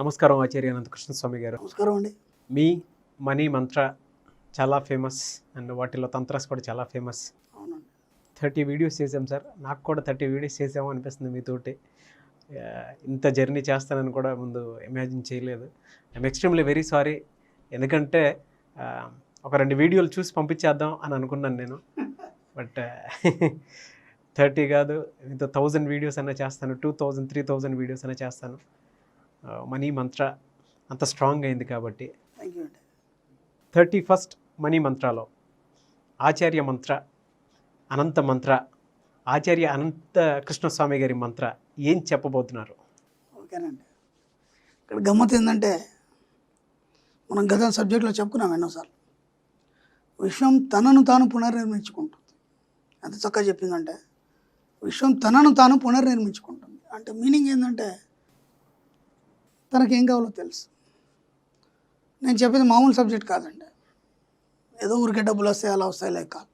నమస్కారం ఆచార్య అనంతకృష్ణ స్వామి గారు. నమస్కారం అండి. మీ మనీ మంత్ర చాలా ఫేమస్ అండ్ వాటిలో తంత్రాస్ కూడా చాలా ఫేమస్. థర్టీ వీడియోస్ చేసాం సార్. నాకు కూడా థర్టీ వీడియోస్ చేసాము అనిపిస్తుంది మీతోటి. ఇంత జర్నీ చేస్తానని కూడా ముందు ఇమాజిన్ చేయలేదు. ఐఎమ్ ఎక్స్ట్రీమ్లీ వెరీ సారీ ఎందుకంటే ఒక రెండు వీడియోలు చూసి పంపించేద్దాం అని అనుకున్నాను నేను. బట్ థర్టీ కాదు ఇంత థౌజండ్ వీడియోస్ అయినా చేస్తాను. Two thousand three thousand videos అయినా చేస్తాను. మనీ మంత్ర అంత స్ట్రాంగ్ అయింది కాబట్టి థ్యాంక్ యూ అండి థర్టీ ఫస్ట్ మనీ మంత్రాలో ఆచార్య మంత్ర అనంత మంత్ర ఆచార్య అనంత కృష్ణస్వామి గారి మంత్ర ఏం చెప్పబోతున్నారు? ఓకేనండి ఇక్కడ గమ్మత్ ఏంటంటే మనం గత సబ్జెక్ట్లో చెప్పుకున్నాం ఎన్నోసార్లు. విశ్వం తనను తాను పునర్నిర్మించుకుంటుంది. ఎంత చక్కగా చెప్పిందంటే విశ్వం తనను తాను పునర్నిర్మించుకుంటుంది. అంటే మీనింగ్ ఏంటంటే తనకేం కావాలో తెలుసు. నేను చెప్పేది మామూలు సబ్జెక్ట్ కాదండి. ఏదో ఊరికే డబ్బులు వస్తాయి అలా వస్తాయి లేక కాదు.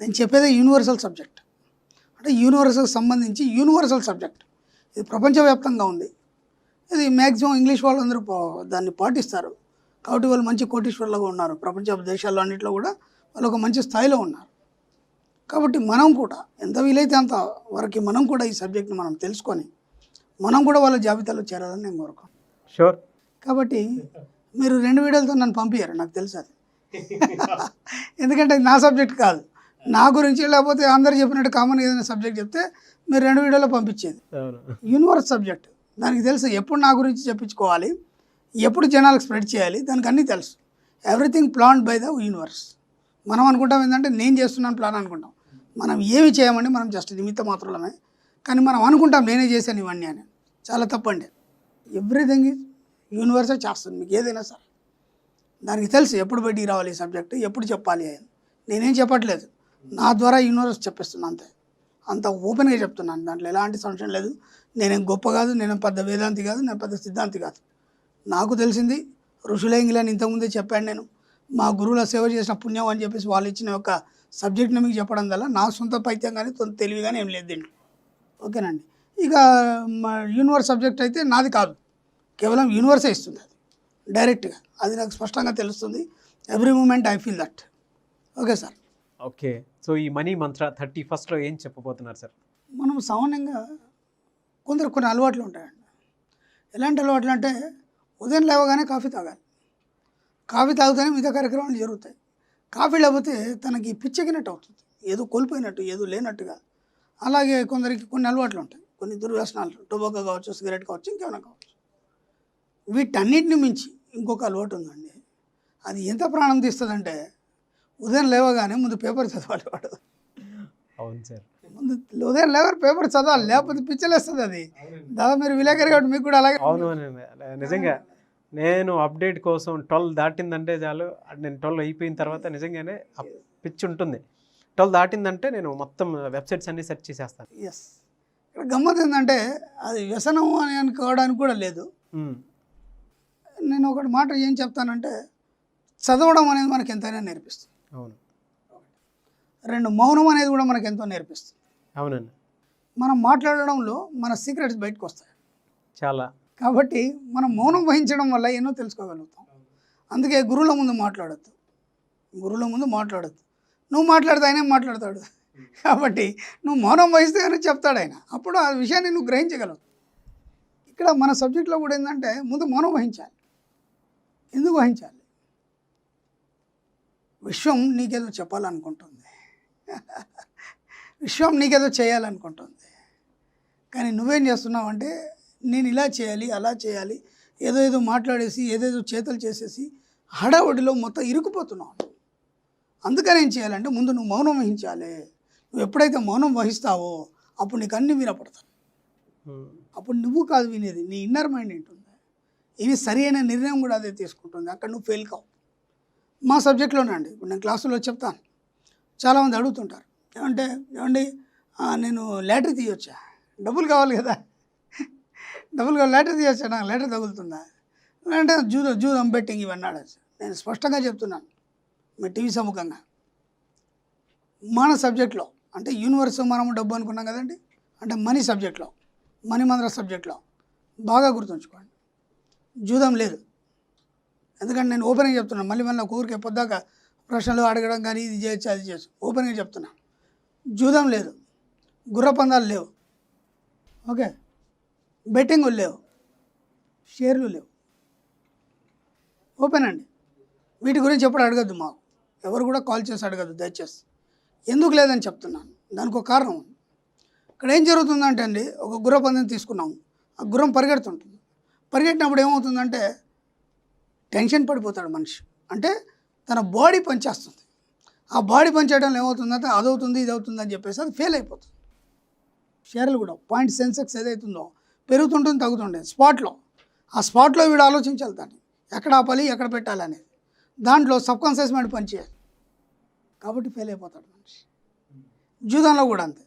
నేను చెప్పేది యూనివర్సల్ సబ్జెక్ట్. అంటే యూనివర్సల్ సంబంధించి యూనివర్సల్ సబ్జెక్ట్. ఇది ప్రపంచవ్యాప్తంగా ఉంది. ఇది మ్యాక్సిమం ఇంగ్లీష్ వాళ్ళందరూ దాన్ని పాటిస్తారు. కాబట్టి వాళ్ళు మంచి కోటీశ్వర్లుగా ఉన్నారు. ప్రపంచ దేశాల్లో అన్నింటిలో కూడా వాళ్ళు ఒక మంచి స్థాయిలో ఉన్నారు. కాబట్టి మనం కూడా ఎంత వీలైతే అంత వరకు మనం కూడా ఈ సబ్జెక్ట్ని మనం తెలుసుకొని మనం కూడా వాళ్ళ జాబితాలో చేరాలని నేను కోరుకోను. షూర్ కాబట్టి మీరు రెండు వీడియోలతో నన్ను పంపించారు నాకు తెలుసు అది. ఎందుకంటే నా సబ్జెక్ట్ కాదు. నా గురించి లేకపోతే అందరు చెప్పినట్టు కామన్ ఏదైనా సబ్జెక్ట్ చెప్తే మీరు రెండు వీడియోలో పంపించేది. యూనివర్స్ సబ్జెక్ట్ దానికి తెలుసు ఎప్పుడు నా గురించి చెప్పించుకోవాలి ఎప్పుడు జనాలకు స్ప్రెడ్ చేయాలి దానికి అన్నీ తెలుసు. Everything plan by the universe మనం అనుకుంటాం ఏంటంటే నేను చేస్తున్నాను ప్లాన్ అనుకుంటాం. మనం ఏమి చేయమండి? మనం జస్ట్ నిమిత్త మాత్రమే. కానీ మనం అనుకుంటాం నేనే చేశాను ఇవన్నీ అని. చాలా తప్పండి. ఎవ్రీథింగ్ యూనివర్సే చేస్తుంది మీకు ఏదైనా సరే. దానికి తెలుసు ఎప్పుడు బయటికి రావాలి ఈ సబ్జెక్ట్ ఎప్పుడు చెప్పాలి అని. నేనేం చెప్పట్లేదు. నా ద్వారా యూనివర్స్ చెప్పిస్తున్నా అంతే. అంత ఓపెన్గా చెప్తున్నాను. దాంట్లో ఎలాంటి సంశయం లేదు. నేనేం గొప్ప కాదు నేను పెద్ద వేదాంతి కాదు నేను పెద్ద సిద్ధాంతి కాదు. నాకు తెలిసింది ఋషులేంగిలని ఇంతకుముందే చెప్పాను నేను. మా గురువుల సేవ చేసిన పుణ్యం అని చెప్పేసి వాళ్ళు ఇచ్చిన ఒక సబ్జెక్ట్ని మీకు చెప్పడం వల్ల నా సొంత పైత్యం కానీ తెలివి కానీ ఏం లేదు దీంట్లో. ఓకేనండి. ఇక యూనివర్స్ సబ్జెక్ట్ అయితే నాది కాదు. కేవలం యూనివర్సే ఇస్తుంది అది. డైరెక్ట్గా అది నాకు స్పష్టంగా తెలుస్తుంది. Every moment I feel that okay sir okay. So ఈ మనీ మంత్ర థర్టీ ఫస్ట్లో ఏం చెప్పబోతున్నారు సార్ మనం సామాన్యంగా కొందరు కొన్ని అలవాట్లు ఉంటాయండి. ఎలాంటి అలవాట్లు అంటే ఉదయం లేవగానే కాఫీ తాగాలి. కాఫీ తాగితేనే మిగతా కార్యక్రమాలు జరుగుతాయి. కాఫీ లేకపోతే తనకి పిచ్చెక్కినట్టు అవుతుంది. ఏదో కోల్పోయినట్టు ఏదో లేనట్టుగా. అలాగే కొందరికి కొన్ని అలవాట్లు ఉంటాయి. కొన్ని దుర్వ్యసనాలు టొబాకో కావచ్చు సిగరెట్ కావచ్చు ఇంకేమైనా కావచ్చు. వీటన్నిటిని మించి ఇంకొక అలవాటు ఉందండి. అది ఎంత ప్రాణం తీస్తుందంటే ఉదయం లేవగానే ముందు పేపర్ చదవాలి వాడు. అవును సార్. ముందు ఉదయం లేవర్ పేపర్ చదవాలి లేకపోతే పిచ్చలేస్తుంది అది. దాదాపు మీరు విలేకరి కాబట్టి మీకు కూడా అలాగే అవును. నిజంగా నేను అప్డేట్ కోసం ట్వెల్వ్ దాటిందంటే చాలు నేను ట్వెల్వ్ అయిపోయిన తర్వాత నిజంగానే పిచ్చి ఉంటుంది ట్వెల్వ్ దాటిందంటే నేను మొత్తం వెబ్సైట్స్ అన్ని సెర్చ్ చేసేస్తాను. ఎస్ ఇక్కడ గమ్మత్ ఏంటంటే అది వ్యసనం అని అనుకోవడానికి కూడా లేదు. నేను ఒకటి మాట ఏం చెప్తానంటే చదవడం అనేది మనకి ఎంతైనా నేర్పిస్తుంది. అవును. రెండు మౌనం అనేది కూడా మనకి ఎంతో నేర్పిస్తుంది. అవునండి. మనం మాట్లాడడంలో మన సీక్రెట్స్ బయటకు వస్తాయి. చాలా. కాబట్టి మనం మౌనం వహించడం వల్ల ఎన్నో తెలుసుకోగలుగుతాం. అందుకే గురువుల ముందు మాట్లాడద్దు. గురువుల ముందు మాట్లాడద్దు. నువ్వు మాట్లాడితే ఆయనే మాట్లాడతాడు. కాబట్టి నువ్వు మౌనం వహిస్తే అని చెప్తాడు ఆయన. అప్పుడు ఆ విషయాన్ని నువ్వు గ్రహించగలవు. ఇక్కడ మన సబ్జెక్ట్లో కూడా ఏంటంటే ముందు మౌనం వహించాలి. ఎందుకు వహించాలి? విశ్వం నీకేదో చెప్పాలనుకుంటుంది. విశ్వం నీకేదో చేయాలనుకుంటుంది. కానీ నువ్వేం చేస్తున్నావు అంటే నేను ఇలా చేయాలి అలా చేయాలి ఏదో ఏదో మాట్లాడేసి ఏదేదో చేతలు చేసేసి హడావుడిలో మొత్తం ఇరుకుపోతున్నావు అందుకని ఏం చేయాలంటే ముందు నువ్వు మౌనం వహించాలి. నువ్వు ఎప్పుడైతే మౌనం వహిస్తావో అప్పుడు నీకు అన్ని వినపడతాయి. మ్మ్. అప్పుడు నువ్వు కాదు వినేది నీ ఇన్నర్ మైండ్ ఏంటుంది? ఇది సరి అయిన నిర్ణయం కూడా అదే తీసుకుంటుంది. అక్కడ నువ్వు ఫెయిల్ కావు. మా సబ్జెక్ట్లోనే అండి. ఇప్పుడు నేను క్లాసులో చెప్తాను. చాలామంది అడుగుతుంటారు. ఏమంటే ఏమండి నేను లాటరీ తీయొచ్చా? డబ్బులు కావాలి కదా. డబ్బులు కావాలి లాటరీ తీయొచ్చా? నాకు లాటరీ తగులుతుందా? అంటే జూదం జూదం బెట్టింగ్ ఇవన్నీ ఆడచ్చు నేను స్పష్టంగా చెప్తున్నాను. మీ టీవీ సముఖంగా. మన సబ్జెక్ట్లో అంటే యూనివర్స్ మనము డబ్బు అనుకున్నాం కదండి? అంటే మనీ సబ్జెక్ట్లో మనీ మంత్ర సబ్జెక్ట్లో బాగా గుర్తుంచుకోండి. జూదం లేదు. ఎందుకంటే నేను ఓపెన్గా చెప్తున్నాను మళ్ళీ మళ్ళీ ఊరికే ఊరికి పొద్దాక ప్రశ్నలు అడగడం కానీ ఇది చేయొచ్చు అది చేయొచ్చు. ఓపెన్గా చెప్తున్నా. జూదం లేదు. గుర్ర పందాలు లేవు. ఓకే? బెట్టింగ్ లేవు. షేర్లు లేవు. ఓపెన్ అండి. వీటి గురించి ఎప్పుడు అడగద్దు మాకు. ఎవరు కూడా కాల్ చేసి అడగద్దు దయచేసి. ఎందుకు లేదని చెప్తున్నాను. దానికి ఒక కారణం. ఉంది ఇక్కడ ఏం జరుగుతుందంటే అండి ఒక గుర్ర పందెం తీసుకున్నాము ఆ గుర్రం పరిగెడుతుంటుంది. పరిగెట్టినప్పుడు ఏమవుతుందంటే టెన్షన్ పడిపోతాడు మనిషి. అంటే తన బాడీ పనిచేస్తుంది. ఆ బాడీ పనిచేయడంలో ఏమవుతుందంటే అదవుతుంది ఇది అవుతుంది అని చెప్పేసి అది ఫెయిల్ అయిపోతుంది. షేర్లు కూడా పాయింట్ సెన్సెక్స్ ఏదైతుందో పెరుగుతుంటుంది తగ్గుతుండే స్పాట్లో. ఆ స్పాట్లో వీడు ఆలోచించాలి దాన్ని. ఎక్కడ ఆపాలి ఎక్కడ పెట్టాలి అనేది. దాంట్లో సబ్కాన్షియస్ మైండ్ పనిచేయాలి. కాబట్టి ఫెయిల్ అయిపోతాడు మనిషి. జూదంలో కూడా అంతే.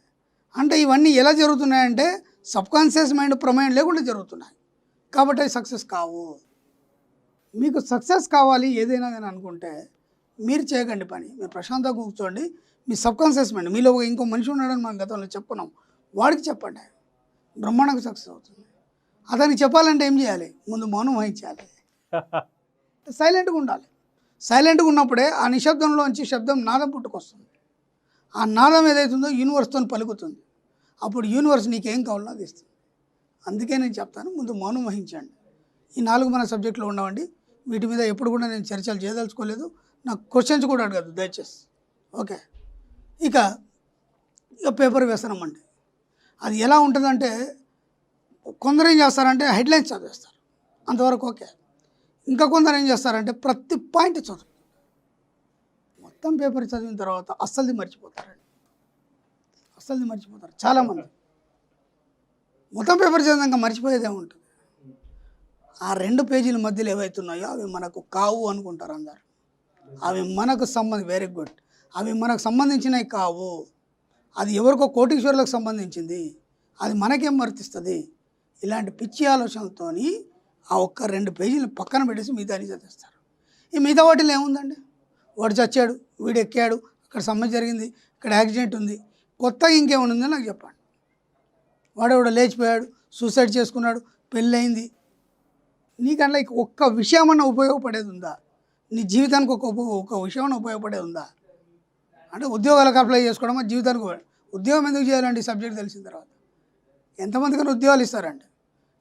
అంటే ఇవన్నీ ఎలా జరుగుతున్నాయంటే సబ్కాన్షియస్ మైండ్ ప్రమేయం లేకుండా జరుగుతున్నాయి. కాబట్టి అవి సక్సెస్ కావు. మీకు సక్సెస్ కావాలి ఏదైనా కానీ అనుకుంటే మీరు చేయకండి పని. మీరు ప్రశాంతంగా కూర్చోండి. మీ సబ్కాన్షియస్ మైండ్ మీలో ఒక ఇంకో మనిషి ఉన్నాడని మనం గతంలో చెప్పుకున్నాం. వాడికి చెప్పండి. బ్రహ్మాండంగా సక్సెస్ అవుతుంది. అతనికి చెప్పాలంటే ఏం చేయాలి? ముందు మౌనం వహించాలి. సైలెంట్గా ఉండాలి. సైలెంట్గా ఉన్నప్పుడే ఆ నిశ్శబ్దంలోంచి శబ్దం నాదం పుట్టుకొస్తుంది. ఆ నాదం ఏదైతుందో యూనివర్స్తో పలుకుతుంది. అప్పుడు యూనివర్స్ నీకేం కావాలో అది ఇస్తుంది. అందుకే నేను చెప్తాను ముందు మౌనం వహించండి. ఈ నాలుగు మన సబ్జెక్టులో ఉండవండి. వీటి మీద ఎప్పుడు కూడా నేను చర్చలు చేయదలుచుకోలేదు. నాకు క్వశ్చన్స్ కూడా అడగదు దయచేసి. ఓకే? ఇక ఇక పేపర్ వ్యసనం అండి. అది ఎలా ఉంటుందంటే కొందరు ఏం చేస్తారంటే హెడ్లైన్స్ చదివేస్తారు. అంతవరకు ఓకే. ఇంకా కొందరు ఏం చేస్తారంటే ప్రతి పాయింట్ చదువు. మొత్తం పేపర్ చదివిన తర్వాత అస్సలుది మర్చిపోతారండి. అస్సలుది మర్చిపోతారు. చాలామంది. మొత్తం పేపర్ చదివినాక మర్చిపోయేదే ఉంటుంది. ఆ రెండు పేజీల మధ్యలో ఏవైతున్నాయో అవి మనకు కావు అనుకుంటారు అందరు. అవి మనకు సంబంధం వెరీ గుడ్ అవి మనకు సంబంధించినవి కావు. అది ఎవరికో కోటీశ్వరులకు సంబంధించింది. అది మనకేం వర్తిస్తుంది? ఇలాంటి పిచ్చి ఆలోచనలతోని ఆ ఒక్క రెండు పేజీలు పక్కన పెట్టేసి మిగతా అన్ని చదివేస్తారు. ఈ మిగతా వాటిలో ఏముందండి? వాడు చచ్చాడు వీడు ఎక్కాడు అక్కడ సమస్య జరిగింది ఇక్కడ యాక్సిడెంట్ ఉంది కొత్తగా ఇంకేమైనా ఉందో నాకు చెప్పండి. వాడు లేచిపోయాడు సూసైడ్ చేసుకున్నాడు పెళ్ళయింది. నీకన్నా ఇక ఒక్క విషయమన్నా ఉపయోగపడేది ఉందా? నీ జీవితానికి ఒక ఉప ఒక విషయమన్నా ఉపయోగపడేది ఉందా? అంటే ఉద్యోగాలకు అప్లై చేసుకోవడమా జీవితానికి ఉద్యోగం ఎందుకు చేయాలండి ఈ సబ్జెక్ట్ తెలిసిన తర్వాత? ఎంతమందికైనా ఉద్యోగాలు ఇస్తారండి?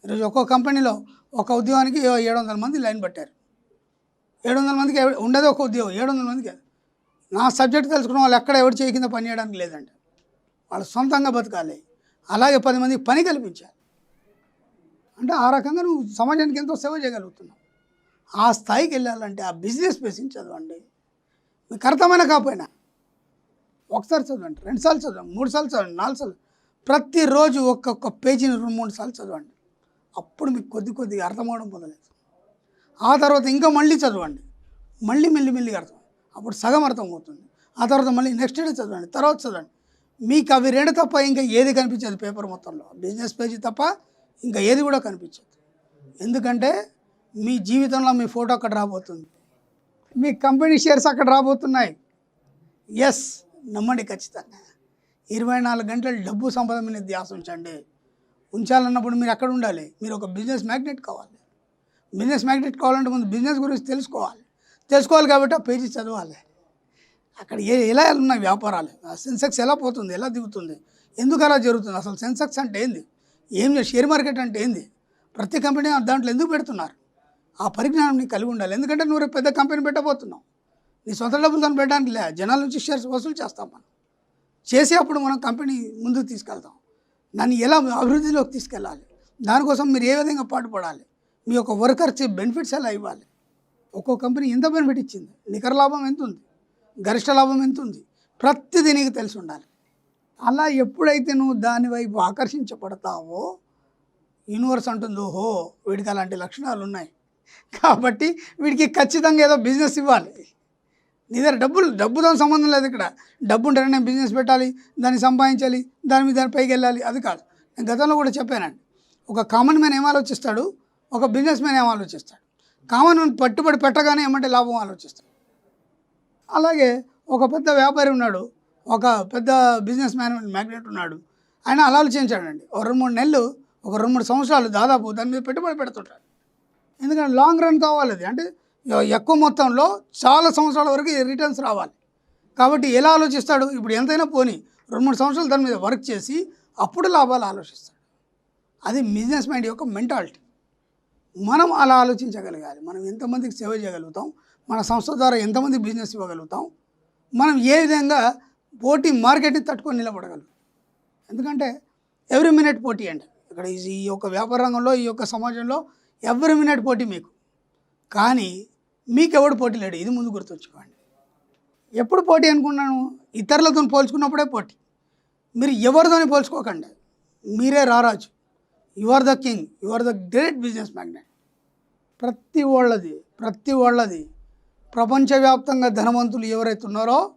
ఈరోజు ఒక్కో కంపెనీలో ఒక ఉద్యోగానికి ఏడు వందల మంది లైన్ పట్టారు. ఏడు వందల మందికి ఉండదు ఉండేది ఒక ఉద్యోగం ఏడు వందల మందికి నా సబ్జెక్ట్ తెలుసుకున్న వాళ్ళు ఎక్కడ ఎవరు చేయి కింద పని చేయడానికి లేదంట. వాళ్ళు సొంతంగా బతకాలి. అలాగే పది మందికి పని కల్పించాలి. అంటే ఆ రకంగా నువ్వు సమాజానికి ఎంతో సేవ చేయగలుగుతున్నావు. ఆ స్థాయికి వెళ్ళాలంటే ఆ బిజినెస్ బేసిని చదవండి. మీకు అర్థమైన కాకపోయినా ఒకసారి చదవండి రెండుసార్లు చదవండి మూడు సార్లు చదవండి నాలుగు సార్లు ప్రతిరోజు ఒక్కొక్క పేజీని రెండు మూడు సార్లు చదవండి. అప్పుడు మీకు కొద్ది కొద్దిగా అర్థమవడం పొందలేదు ఆ తర్వాత ఇంకా మళ్ళీ చదవండి. మళ్ళీ మెల్లి మెల్లిగా అర్థం. అప్పుడు సగం అర్థం అవుతుంది ఆ తర్వాత మళ్ళీ నెక్స్ట్ డే చదవండి. తర్వాత చదవండి. మీకు అవి రెండు తప్ప ఇంకా ఏది కనిపించదు పేపర్ మొత్తంలో. బిజినెస్ పేజీ తప్ప ఇంకా ఏది కూడా కనిపించదు. ఎందుకంటే మీ జీవితంలో మీ ఫోటో అక్కడ రాబోతుంది. మీ కంపెనీ షేర్స్ అక్కడ రాబోతున్నాయి. ఎస్ నమ్మండి ఖచ్చితంగా. ఇరవై నాలుగు గంటలు డబ్బు సంపద మీద ధ్యాస ఉంచండి. ఉంచాలన్నప్పుడు మీరు అక్కడ ఉండాలి. మీరు ఒక బిజినెస్ మ్యాగ్నెట్ కావాలి. బిజినెస్ మ్యాగ్నెట్ కావాలంటే ముందు బిజినెస్ గురించి తెలుసుకోవాలి. తెలుసుకోవాలి కాబట్టి ఆ పేజీ చదవాలి. అక్కడ ఏ ఎలా ఉన్నాయి వ్యాపారాలు? ఆ సెన్సెక్స్ ఎలా పోతుంది? ఎలా దిగుతుంది? ఎందుకు అలా జరుగుతుంది? అసలు సెన్సెక్స్ అంటే ఏంది? ఏం షేర్ మార్కెట్ అంటే ఏంది? ప్రతి కంపెనీ దాంట్లో ఎందుకు పెడుతున్నారు? ఆ పరిజ్ఞానం నీకు కలిగి ఉండాలి. ఎందుకంటే నువ్వు పెద్ద కంపెనీ పెట్టబోతున్నావు. నీ సొంత డబ్బులతో పెట్టడానికి లే. జనాల నుంచి షేర్స్ వసూలు చేస్తాం మనం. చేసి అప్పుడు మనం కంపెనీ ముందుకు తీసుకెళ్తాం. నన్ను ఎలా అభివృద్ధిలోకి తీసుకెళ్ళాలి? దానికోసం మీరు ఏ విధంగా పాటుపడాలి? మీ యొక్క వర్కర్స్ బెనిఫిట్స్ ఎలా ఇవ్వాలి? ఒక్కో కంపెనీ ఎంత బెనిఫిట్ ఇచ్చింది? నికర లాభం ఎంత ఉంది? గరిష్ట లాభం ఎంత ఉంది? ప్రతిదీ నీకు తెలిసి ఉండాలి. అలా ఎప్పుడైతే నువ్వు దాని వైపు ఆకర్షించబడతావో యూనివర్స్ అంటుంది ఓహో వీడికి అలాంటి లక్షణాలు ఉన్నాయి కాబట్టి వీడికి ఖచ్చితంగా ఏదో బిజినెస్ ఇవ్వాలి. నీ దగ్గర డబ్బులు డబ్బుతో సంబంధం లేదు ఇక్కడ. డబ్బు ఉంటేనే నేను బిజినెస్ పెట్టాలి దాన్ని సంపాదించాలి దాని మీద దాని పైకి వెళ్ళాలి. అది కాదు. నేను గతంలో కూడా చెప్పానండి. ఒక కామన్ మ్యాన్ ఏం ఆలోచిస్తాడు? ఒక బిజినెస్ మ్యాన్ ఏం ఆలోచిస్తాడు? కామన్ మ్యాన్ పట్టుబడి పెట్టగానే ఏమంటే లాభం ఆలోచిస్తాడు. అలాగే ఒక పెద్ద వ్యాపారి ఉన్నాడు ఒక పెద్ద బిజినెస్ మ్యాన్ మ్యాగ్నెట్ ఉన్నాడు. ఆయన అలా ఆలోచించాడండి. ఒక రెండు మూడు నెలలు ఒక రెండు మూడు సంవత్సరాలు దాదాపు దాని మీద పెట్టుబడి పెడుతుంటాడు. ఎందుకంటే లాంగ్ రన్ కావాలి అది. అంటే ఎక్కువ మొత్తంలో చాలా సంవత్సరాల వరకు రిటర్న్స్ రావాలి. కాబట్టి ఎలా ఆలోచిస్తాడు? ఇప్పుడు ఎంతైనా పోని రెండు మూడు సంవత్సరాలు దాని మీద వర్క్ చేసి అప్పుడు లాభాలు ఆలోచిస్తాడు. అది బిజినెస్ మైండ్ యొక్క మెంటాలిటీ మనం అలా ఆలోచించగలగాలి. మనం ఎంతమందికి సేవ చేయగలుగుతాం? మన సంస్థ ద్వారా ఎంతమంది బిజినెస్ ఇవ్వగలుగుతాం? మనం ఏ విధంగా పోటీ మార్కెట్ని తట్టుకొని నిలబడగలం? ఎందుకంటే ఎవ్రీ మినిట్ పోటీ అండి. ఇక్కడ ఈ- ఈ యొక్క వ్యాపార రంగంలో ఈ యొక్క సమాజంలో ఎవ్రీ మినిట్ పోటీ మీకు. కానీ మీకెవడు పోటీ లేడు? ఇది ముందు గుర్తుంచుకోండి. ఎప్పుడు పోటీ అనుకున్నాను? ఇతరులతో పోల్చుకున్నప్పుడే పోటీ. మీరు ఎవరితోని పోల్చుకోకండి. మీరే రారాజు. You are the king you are the great business magnet ప్రతి వాళ్ళది ప్రతి వాళ్ళది ప్రపంచవ్యాప్తంగా ధనవంతులు ఎవరైతే ఉన్నారో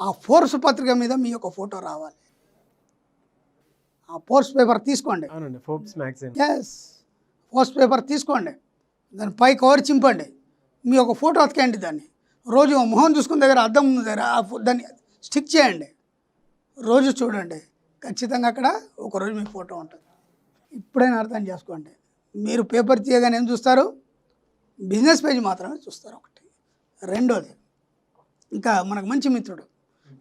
ఆ ఫోర్స్ పత్రిక మీద మీ యొక్క ఫోటో రావాలి. ఆ ఫోర్స్ పేపర్ తీసుకోండి. ఎస్ ఫోర్స్ పేపర్ తీసుకోండి. దాని పై కవర్ చింపండి? మీ ఒక ఫోటో అతకండి దాన్ని. రోజు మొహం చూసుకున్న దగ్గర అద్దం ఉన్న దగ్గర ఆ దాన్ని స్టిక్ చేయండి. రోజు చూడండి. ఖచ్చితంగా అక్కడ ఒకరోజు మీ ఫోటో ఉంటుంది. ఇప్పుడైనా అర్థం చేసుకోండి. మీరు పేపర్ తీయగానే ఏం చూస్తారు? బిజినెస్ పేజ్ మాత్రమే చూస్తారు ఒకటి. రెండోది ఇంకా మనకు మంచి మిత్రుడు.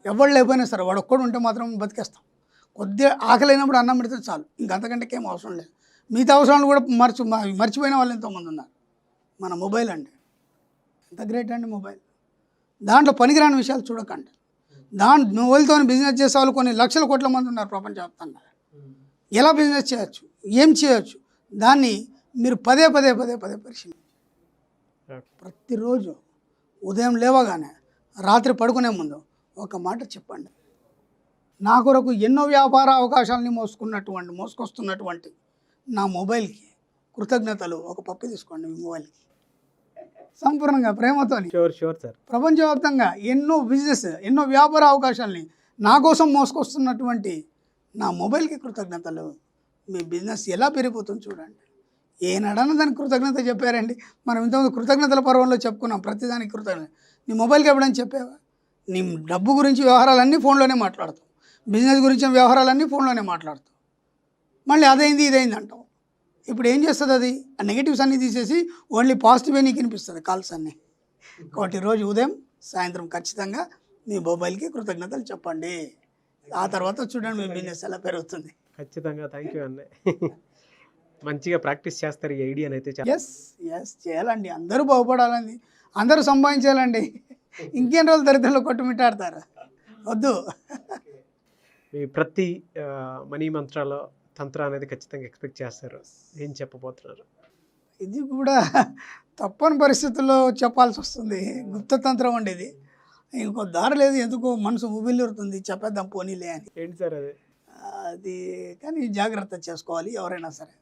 ఎవరు లేకపోయినా సరే వాడు ఒక్కడు ఉంటే మాత్రం బతికేస్తాం. కొద్దిగా ఆకలైనప్పుడు అన్నం పెడితే చాలు. ఇంకా అంతకంటే ఏం అవసరం లేదు. మిగతా అవసరాలు కూడా మర్చి మర్చిపోయిన వాళ్ళు ఎంతోమంది ఉన్నారు. మన మొబైల్ అండి. ఎంత గ్రేట్ అండి మొబైల్. దాంట్లో పనికిరాని విషయాలు చూడకండి. దాని మొబైల్తో బిజినెస్ చేసే వాళ్ళు కొన్ని లక్షల కోట్ల మంది ఉన్నారు ప్రపంచవ్యాప్తంగా. ఎలా బిజినెస్ చేయొచ్చు? ఏం చేయొచ్చు? దాన్ని మీరు పదే పదే పదే పదే పరిశీలించండి ప్రతిరోజు ఉదయం లేవగానే రాత్రి పడుకునే ముందు ఒక మాట చెప్పండి. నా కొరకు ఎన్నో వ్యాపార అవకాశాలని మోసుకున్నటువంటి మోసుకొస్తున్నటువంటి నా మొబైల్కి కృతజ్ఞతలు ఒక పప్పు తీసుకోండి మీ మొబైల్కి. సంపూర్ణంగా షూర్ షూర్ సార్ ప్రపంచవ్యాప్తంగా ఎన్నో బిజినెస్ ఎన్నో వ్యాపార అవకాశాలని నా కోసం మోసుకొస్తున్నటువంటి నా మొబైల్కి కృతజ్ఞతలు. మీ బిజినెస్ ఎలా పెరిగిపోతుంది చూడండి. ఏనాడన్నా దానికి కృతజ్ఞత చెప్పారండి. మనం ఇంతకుముందు కృతజ్ఞతల పర్వంలో చెప్పుకున్నాం ప్రతిదానికి కృతజ్ఞత. నీ మొబైల్కి ఎప్పుడైనా చెప్పావా? నీ డబ్బు గురించి వ్యవహారాలన్నీ ఫోన్లోనే మాట్లాడతావు. బిజినెస్ గురించి వ్యవహారాలన్నీ ఫోన్లోనే మాట్లాడతావు. మళ్ళీ అదైంది ఇదైంది అంటావు. ఇప్పుడు ఏం చేస్తుంది అది? ఆ నెగిటివ్స్ అన్నీ తీసేసి ఓన్లీ పాజిటివే నీకు వినిపిస్తుంది కాల్స్ అన్నీ. కాబట్టి రోజు ఉదయం సాయంత్రం ఖచ్చితంగా మీ మొబైల్కి కృతజ్ఞతలు చెప్పండి. ఆ తర్వాత చూడండి మీ బిజినెస్ ఎలా పెరుగుతుంది. ఖచ్చితంగా థ్యాంక్ యూ అండి మంచిగా ప్రాక్టీస్ చేస్తారు ఈ ఐడియాని అయితే ఎస్ ఎస్ చేయాలండి. అందరూ బాగుపడాలండి. అందరూ సంపాదించాలండి. ఇంకేం రోజులు దరిద్రంలో కొట్టుమిట్టాడతారు? వద్దు. మీ ప్రతి మనీ మంత్రాలో తంత్ర అనేది ఖచ్చితంగా ఎక్స్పెక్ట్ చేస్తారు. ఏం చెప్పబోతున్నారు? ఇది కూడా తప్పని పరిస్థితుల్లో చెప్పాల్సి వస్తుంది. గుప్తతంత్రం అండి ఇది. ఇంకో దారి లేదు. ఎందుకో? మనసు ఉబిల్లురుతుంది చెప్పేద్దాం పోనీలే అని. ఏంటి సార్ అది? అది కానీ జాగ్రత్త చేసుకోవాలి ఎవరైనా సరే.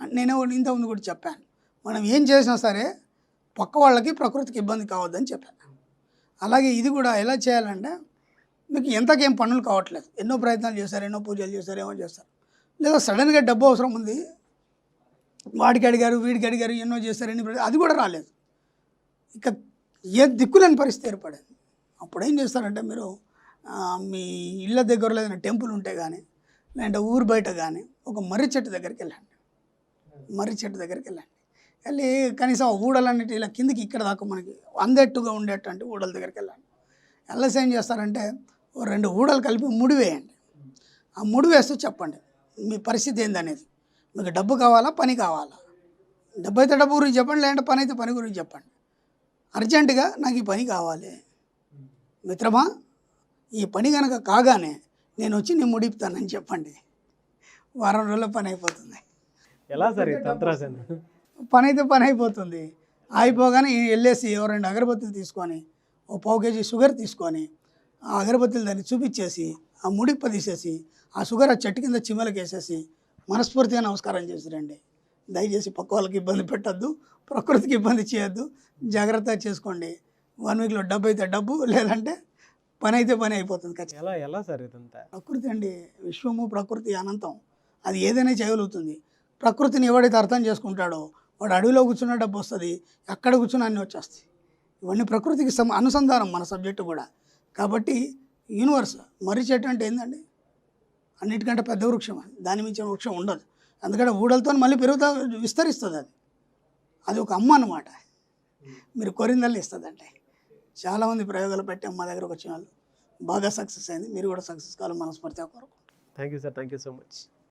నేను ఇంతకుముందు కూడా చెప్పాను. మనం ఏం చేసినా సరే పక్క వాళ్ళకి ప్రకృతికి ఇబ్బంది కావద్దని చెప్పాను. అలాగే ఇది కూడా ఎలా చేయాలంటే మీకు ఎంతకేం పనులు కావట్లేదు. ఎన్నో ప్రయత్నాలు చేశారు ఎన్నో పూజలు చేశారు ఏమో చేస్తారు. లేదా సడన్గా డబ్బు అవసరం ఉంది వాడికి అడిగారు వీడికి అడిగారు ఎన్నో చేశారు ఎన్ని అది కూడా రాలేదు. ఇక ఏ దిక్కులేని పరిస్థితి ఏర్పడింది. అప్పుడు ఏం చేస్తారంటే మీరు మీ ఇళ్ళ దగ్గరలో ఏదైనా టెంపుల్ ఉంటే కానీ లేదంటే ఊరు బయట కానీ ఒక మర్రి చెట్టు దగ్గరికి వెళ్ళండి. మర్రి చెట్టు దగ్గరికి వెళ్ళండి. వెళ్ళి కనీసం ఊడలన్నిటి ఇలా కిందికి ఇక్కడ దాకా మనకి అందేట్టుగా ఉండేటువంటి ఊడల దగ్గరికి వెళ్ళండి. వెళ్ళసి ఏం చేస్తారంటే ఓ రెండు ఊడలు కలిపి ముడి వేయండి. ఆ ముడి వేస్తూ చెప్పండి. మీ పరిస్థితి ఏందనేది? మీకు డబ్బు కావాలా పని కావాలా? డబ్బు అయితే డబ్బు గురించి చెప్పండి లేదంటే పని అయితే పని గురించి చెప్పండి. అర్జెంటుగా నాకు ఈ పని కావాలి. మిత్రమా ఈ పని కనుక కాగానే నేను వచ్చి నేను ముడిపుతానని చెప్పండి. వారం రోజుల పని అయిపోతుంది. ఎలా సార్ పని అయితే పని అయిపోతుంది. అయిపోగానే వెళ్ళేసి రెండు అగరబత్తులు తీసుకొని ఓ పావు కేజీ షుగర్ తీసుకొని ఆ అగరబత్తులు దాన్ని చూపించేసి ఆ ముడిప్ప తీసేసి ఆ షుగర్ ఆ చెట్టు కింద చిమ్మలకి వేసేసి మనస్ఫూర్తిగా నమస్కారం చేసి రండి దయచేసి పక్క వాళ్ళకి ఇబ్బంది పెట్టద్దు ప్రకృతికి ఇబ్బంది చేయొద్దు జాగ్రత్తగా చేసుకోండి. వన్ వీక్లో డబ్బు అయితే డబ్బు లేదంటే పని అయితే పని అయిపోతుంది ఖచ్చితంగా. ఎలా ఎలా సార్ ఇదంతా? ప్రకృతి అండి విశ్వము ప్రకృతి అనంతం. అది ఏదైనా చేయగలుగుతుంది. ప్రకృతిని ఎవడైతే అర్థం చేసుకుంటాడో వాడు అడవిలో కూర్చున్న డబ్బు వస్తుంది ఎక్కడ కూర్చున్నా అన్నీ వచ్చేస్తాయి. ఇవన్నీ ప్రకృతికి సమ అనుసంధానం మన సబ్జెక్టు కూడా. కాబట్టి యూనివర్స్ మర్రి చెట్టు అంటే ఏంటండి అన్నిటికంటే పెద్ద వృక్షం దాని మించిన వృక్షం ఉండదు. ఎందుకంటే ఊడలతో మళ్ళీ పెరుగుతా విస్తరిస్తుంది అది. అది ఒక అమ్మ అన్నమాట. మీరు కొరిందల్ని ఇస్తుందంటే చాలామంది ప్రయోగాలు పెట్టి అమ్మ దగ్గరకు వచ్చిన వాళ్ళు. బాగా సక్సెస్ అయింది. మీరు కూడా సక్సెస్ కావాలి మనస్ఫూర్తిగా కోరుకు thank you sir. Thank you so much.